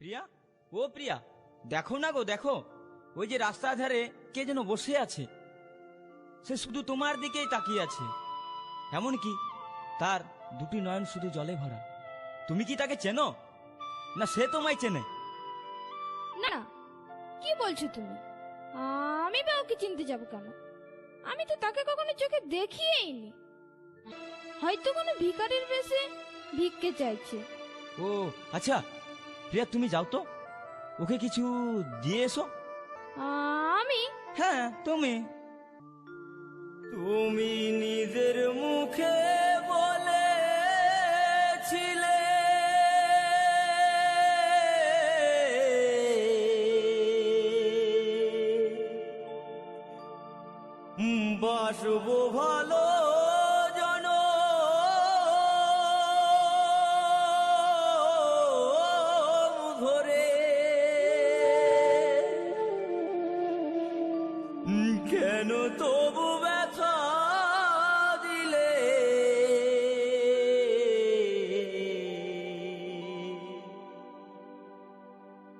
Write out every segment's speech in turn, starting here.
প্রিয়া? ও প্রিয়া দেখো না গো দেখো। ওই যে রাস্তার ধারে কে যেন বসে আছে। সে শুধু তোমার দিকেই তাকিয়ে আছে। এমন কি? তার দুটি নয়ন শুধু জলে ভরা। তুমি কি তাকে চেনো? না সে তোমায় চেনে? না না। কি বলছো তুমি? আমি বা ওকে চিনতে যাব কেন? আমি তো তাকে কখনো চোখে দেখিয়েইনি হয়তো কোনো ভিখারির বেশে ভিক্ষে চাইছে। ও আচ্ছা প্রিয়া তুমি যাও তো। ওকে কিছু দিয়ে এসো। আমি? হ্যাঁ তুমি। তুমি নিজের মুখে বলেছিলে। বাসব ভালো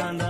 Canadá.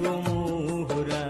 গো মোহরা